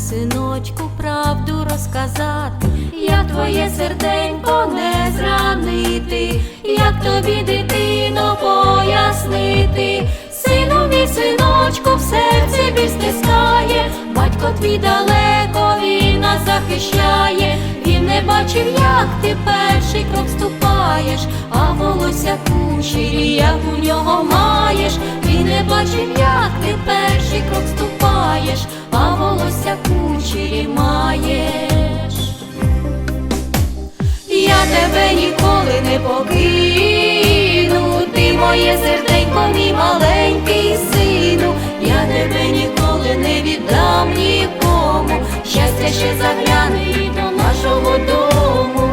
синочку, правду розказати, як твоє серденько не зранити, як тобі дитино пояснити, сину мій синочку, в серці біль стискає, батько твій далеко він нас захищає, він не бачив, як ти перший крок ступаєш, а волосся кучері, як у нього маєш, він не бачив, як ти перший крок ступаєш, волосся кучері маєш. Я тебе ніколи не покину, ти моє серденько, мій маленький сину, я тебе ніколи не віддам нікому, щастя ще загляне і до нашого дому.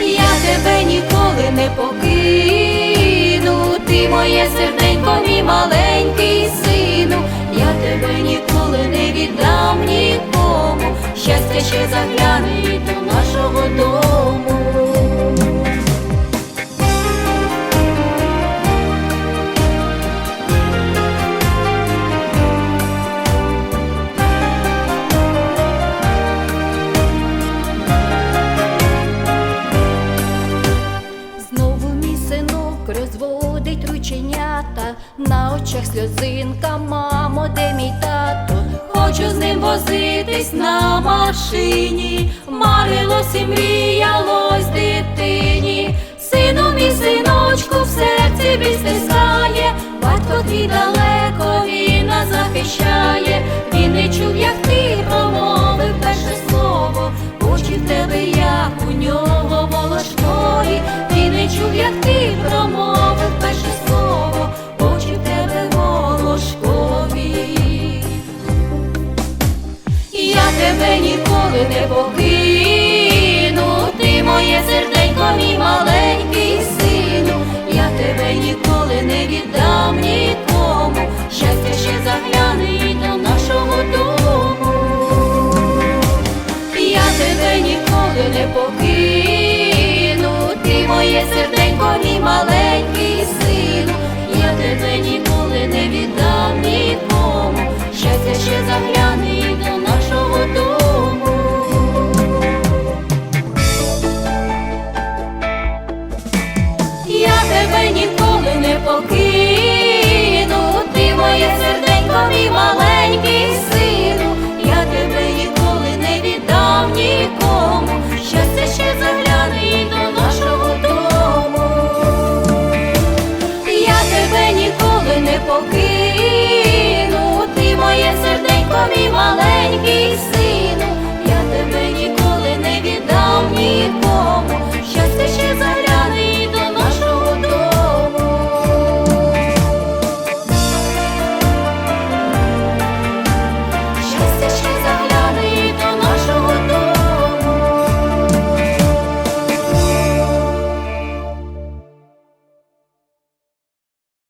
Я тебе ніколи не покину, ти моє серденько, мій маленький віддам нікому, щастя ще загляне рученята, на очах сльозинка, мамо, де мій тато? Хочу з ним возитись на машині, марилось і мріялось дитині, сину мій синочку, в серці біль батько твій далеко він нас захищає, він не чув, як ти тебе ніколи не покину, ти моє серденько, мій маленький сину, я тебе ніколи не віддам нікому, щастя ще загляне і до нашого дому. Я тебе ніколи не покину, ти моє серденько, мій маленький